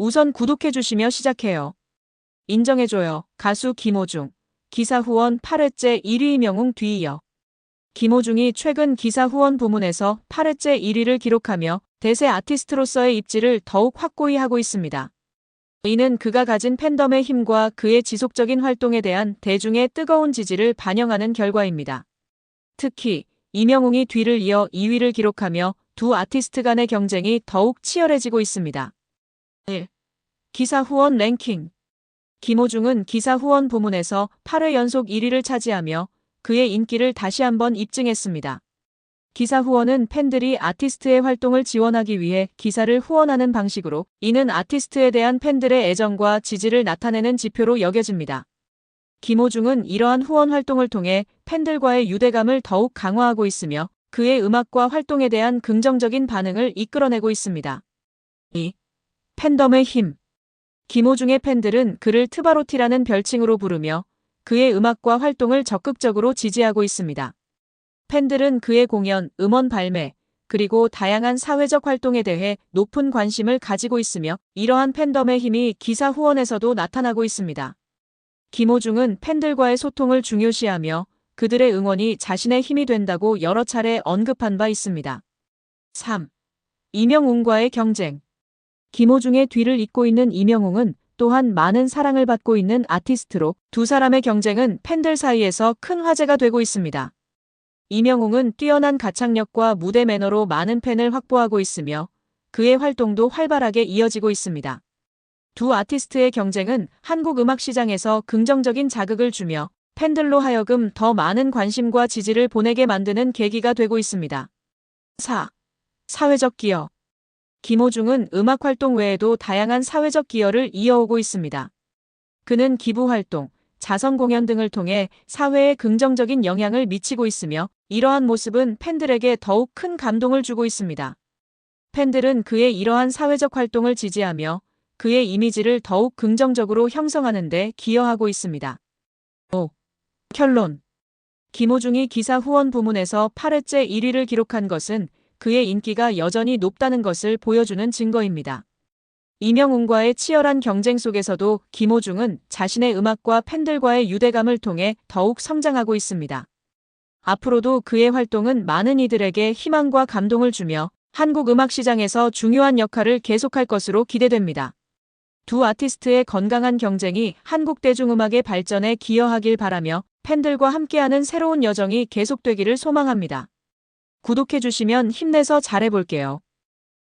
우선 구독해주시며 시작해요. 인정해줘요. 가수 김호중. 기사 후원 8회째 1위 명웅 뒤이어. 김호중이 최근 기사 후원 부문에서 8회째 1위를 기록하며 대세 아티스트로서의 입지를 더욱 확고히 하고 있습니다. 이는 그가 가진 팬덤의 힘과 그의 지속적인 활동에 대한 대중의 뜨거운 지지를 반영하는 결과입니다. 특히 이명웅이 뒤를 이어 2위를 기록하며 두 아티스트 간의 경쟁이 더욱 치열해지고 있습니다. 1. 기사 후원 랭킹 김호중은 기사 후원 부문에서 8회 연속 1위를 차지하며 그의 인기를 다시 한번 입증했습니다. 기사 후원은 팬들이 아티스트의 활동을 지원하기 위해 기사를 후원하는 방식으로 이는 아티스트에 대한 팬들의 애정과 지지를 나타내는 지표로 여겨집니다. 김호중은 이러한 후원 활동을 통해 팬들과의 유대감을 더욱 강화하고 있으며 그의 음악과 활동에 대한 긍정적인 반응을 이끌어내고 있습니다. 2. 팬덤의 힘 김호중의 팬들은 그를 트바로티라는 별칭으로 부르며 그의 음악과 활동을 적극적으로 지지하고 있습니다. 팬들은 그의 공연, 음원 발매, 그리고 다양한 사회적 활동에 대해 높은 관심을 가지고 있으며 이러한 팬덤의 힘이 기사 후원에서도 나타나고 있습니다. 김호중은 팬들과의 소통을 중요시하며 그들의 응원이 자신의 힘이 된다고 여러 차례 언급한 바 있습니다. 3. 이명웅과의 경쟁 김호중의 뒤를 잇고 있는 이명웅은 또한 많은 사랑을 받고 있는 아티스트로 두 사람의 경쟁은 팬들 사이에서 큰 화제가 되고 있습니다. 이명웅은 뛰어난 가창력과 무대 매너로 많은 팬을 확보하고 있으며 그의 활동도 활발하게 이어지고 있습니다. 두 아티스트의 경쟁은 한국 음악 시장에서 긍정적인 자극을 주며 팬들로 하여금 더 많은 관심과 지지를 보내게 만드는 계기가 되고 있습니다. 4. 사회적 기여 김호중은 음악 활동 외에도 다양한 사회적 기여를 이어오고 있습니다. 그는 기부 활동, 자선 공연 등을 통해 사회에 긍정적인 영향을 미치고 있으며 이러한 모습은 팬들에게 더욱 큰 감동을 주고 있습니다. 팬들은 그의 이러한 사회적 활동을 지지하며 그의 이미지를 더욱 긍정적으로 형성하는 데 기여하고 있습니다. 5. 결론 김호중이 기사 후원 부문에서 8회째 1위를 기록한 것은 그의 인기가 여전히 높다는 것을 보여주는 증거입니다. 이명웅과의 치열한 경쟁 속에서도 김호중은 자신의 음악과 팬들과의 유대감을 통해 더욱 성장하고 있습니다. 앞으로도 그의 활동은 많은 이들에게 희망과 감동을 주며 한국 음악 시장에서 중요한 역할을 계속할 것으로 기대됩니다. 두 아티스트의 건강한 경쟁이 한국 대중음악의 발전에 기여하길 바라며 팬들과 함께하는 새로운 여정이 계속되기를 소망합니다. 구독해주시면 힘내서 잘해볼게요.